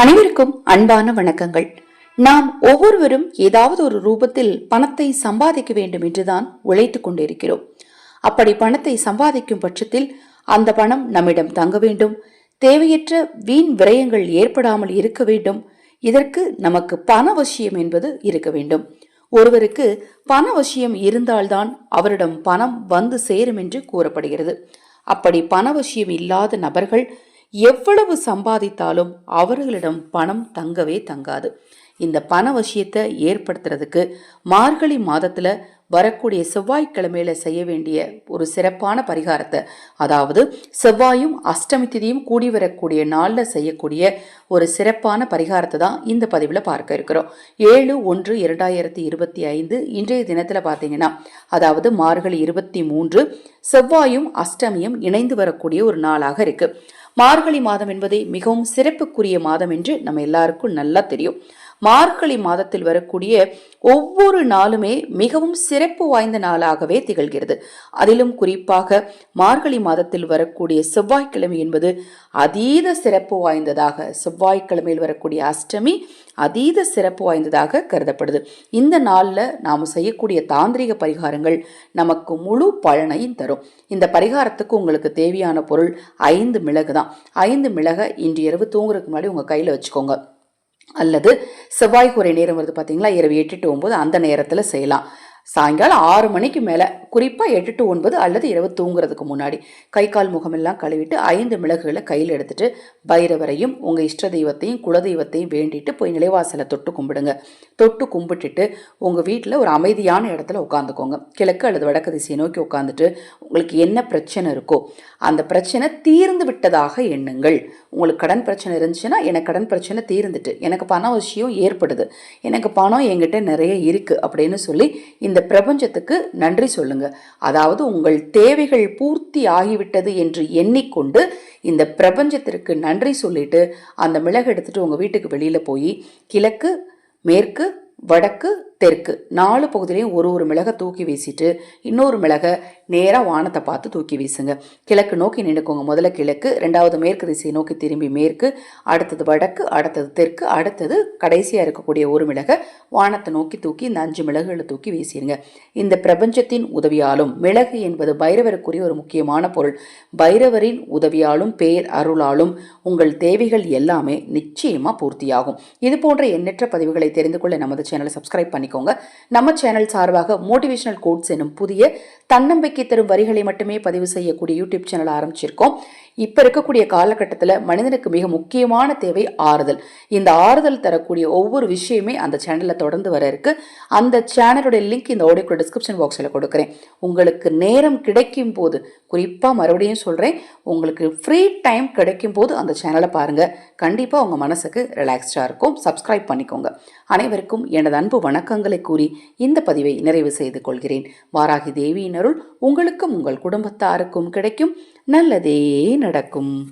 அனைவருக்கும் அன்பான வணக்கங்கள். நாம் ஒவ்வொருவரும் ஏதாவது ஒரு ரூபத்தில் பணத்தை சம்பாதிக்க வேண்டும் என்றுதான் உழைத்துக் கொண்டிருக்கிறோம். அப்படி பணத்தை சம்பாதிக்கும் பட்சத்தில் அந்த பணம் நம்மிடம் தங்க வேண்டும். தேவையற்ற வீண் விரயங்கள் ஏற்படாமல் இருக்க வேண்டும். இதற்கு நமக்கு பண அவசியம் என்பது இருக்க வேண்டும். ஒருவருக்கு பணவசியம் இருந்தால்தான் அவரிடம் பணம் வந்து சேரும் என்று கூறப்படுகிறது. அப்படி பணவசியம் இல்லாத நபர்கள் எவ்வளவு சம்பாதித்தாலும் அவர்களிடம் பணம் தங்கவே தங்காது. இந்த பண வசியத்தை ஏற்படுத்துறதுக்கு மார்கழி மாதத்துல வரக்கூடிய செவ்வாய்க்கிழமையில செய்ய வேண்டிய ஒரு சிறப்பான பரிகாரத்தை அதாவது செவ்வாயும் அஷ்டமி திதியும் கூடி வரக்கூடிய நாளில் செய்யக்கூடிய ஒரு சிறப்பான பரிகாரத்தை தான் இந்த பதிவில் பார்க்க இருக்கிறோம். ஏழு ஒன்று இரண்டாயிரத்தி இருபத்தி ஐந்து இன்றைய தினத்தில் பார்த்தீங்கன்னா அதாவது மார்கழி இருபத்தி மூன்று செவ்வாயும் அஷ்டமியும் இணைந்து வரக்கூடிய ஒரு நாளாக இருக்குது மார்கழி மாதம் என்பதே மிகவும் சிறப்புக்குரிய மாதம் என்று நம்ம எல்லாருக்கும் நல்லா தெரியும். மார்கழி மாதத்தில் வரக்கூடிய ஒவ்வொரு நாளுமே மிகவும் சிறப்பு வாய்ந்த நாளாகவே திகழ்கிறது. அதிலும் குறிப்பாக மார்கழி மாதத்தில் வரக்கூடிய செவ்வாய்க்கிழமை என்பது அதீத சிறப்பு வாய்ந்ததாக செவ்வாய்க்கிழமையில் வரக்கூடிய அஷ்டமி அதீத சிறப்பு வாய்ந்ததாக கருதப்படுது. இந்த நாளில் நாம் செய்யக்கூடிய தாந்திரிக பரிகாரங்கள் நமக்கு முழு பலனையும் தரும். இந்த பரிகாரத்துக்கு உங்களுக்கு தேவையான பொருள் ஐந்து மிளகு தான் ஐந்து மிளகை இன்று இரவு தூங்குறதுக்கு முன்னாடி உங்கள் கையில் வச்சுக்கோங்க. அல்லது செவ்வாய் குறை நேரம் வருது பார்த்தீங்களா இரவு எட்டு டு ஒம்பது அந்த நேரத்தில் செய்யலாம். சாயங்காலம் ஆறு மணிக்கு மேலே குறிப்பாக எட்டு டு ஒன்பது அல்லது இரவு தூங்குறதுக்கு முன்னாடி கை கால் முகமெல்லாம் கழுவிட்டு ஐந்து மிளகுகளை கையில் எடுத்துட்டு பைரவரையும் உங்கள் இஷ்ட தெய்வத்தையும் குலதெய்வத்தையும் வேண்டிட்டு போய் நிலைவாசலை தொட்டு கும்பிடுங்க. தொட்டு கும்பிட்டுட்டு உங்கள் வீட்டில் ஒரு அமைதியான இடத்துல உட்காந்துக்கோங்க. கிழக்கு அல்லது வடக்கு திசையை நோக்கி உட்காந்துட்டு உங்களுக்கு என்ன பிரச்சனை இருக்கோ அந்த பிரச்சனை தீர்ந்து விட்டதாக எண்ணுங்கள். உங்களுக்கு கடன் பிரச்சனை இருந்துச்சுன்னா எனக்கு கடன் பிரச்சனை தீர்ந்துட்டு எனக்கு பண விஷயம் ஏற்படுது. எனக்கு பணம் என்கிட்ட நிறைய இருக்குது அப்படின்னு சொல்லி இந்த இந்த பிரபஞ்சத்துக்கு நன்றி சொல்லுங்க. அதாவது உங்கள் தேவைகள் பூர்த்தி ஆகிவிட்டது என்று எண்ணிக்கொண்டு இந்த பிரபஞ்சத்திற்கு நன்றி சொல்லிட்டு அந்த மிளகு எடுத்துட்டு உங்க வீட்டுக்கு வெளியில போய் கிழக்கு மேற்கு வடக்கு தெற்கு. நாலு பகுதியிலையும் ஒரு ஒரு மிளகை தூக்கி வீசிட்டு இன்னொரு மிளகை நேராக வானத்தை பார்த்து தூக்கி வீசுங்க. கிழக்கு நோக்கி நின்றுக்கோங்க முதல்ல கிழக்கு ரெண்டாவது மேற்கு திசையை நோக்கி திரும்பி மேற்கு அடுத்தது வடக்கு அடுத்தது தெற்கு அடுத்தது கடைசியாக இருக்கக்கூடிய ஒரு மிளகை வானத்தை நோக்கி தூக்கி இந்த அஞ்சு மிளகுகளை தூக்கி வீசிடுங்க இந்த பிரபஞ்சத்தின் உதவியாலும் மிளகு என்பது பைரவருக்குரிய ஒரு முக்கியமான பொருள். பைரவரின் உதவியாலும் பேர் அருளாலும் உங்கள் தேவைகள் எல்லாமே நிச்சயமாக பூர்த்தியாகும். இது போன்ற எண்ணற்ற பதிவுகளை தெரிந்து கொள்ள நமது சேனலை சப்ஸ்கிரைப் பண்ணி பண்ணிக்கோங்க நம்ம சேனல் சார்பாக மோட்டிவேஷனல் கோட்ஸ் எனும் புதிய தன்னம்பிக்கை தரும் வரிகளை மட்டுமே பதிவு செய்யக்கூடிய யூடியூப் சேனல் ஆரம்பிச்சிருக்கோம். இப்போ இருக்கக்கூடிய காலகட்டத்தில் மனிதனுக்கு மிக முக்கியமான தேவை ஆறுதல். இந்த ஆறுதல் தரக்கூடிய ஒவ்வொரு விஷயமே அந்த சேனலில் தொடர்ந்து வர இருக்கு. அந்த சேனலுடைய லிங்க் இந்த ஆடியோ டிஸ்கிரிப்ஷன் பாக்ஸில் கொடுக்குறேன். உங்களுக்கு நேரம் கிடைக்கும் போது குறிப்பாக மறுபடியும் சொல்கிறேன் உங்களுக்கு ஃப்ரீ டைம் கிடைக்கும் போது அந்த சேனலை பாருங்கள் கண்டிப்பாக உங்கள் மனசுக்கு ரிலாக்ஸ்டாக இருக்கும். சப்ஸ்கிரைப் பண்ணிக்கோங்க. அனைவருக்கும் எனது அன்பு வணக்கங்களை கூறி இந்த பதிவை நிறைவு செய்து கொள்கிறேன். வாராகி தேவியின் அருள் உங்களுக்கும் உங்கள் குடும்பத்தாருக்கும் கிடைக்கும். நல்லதே நடக்கும்.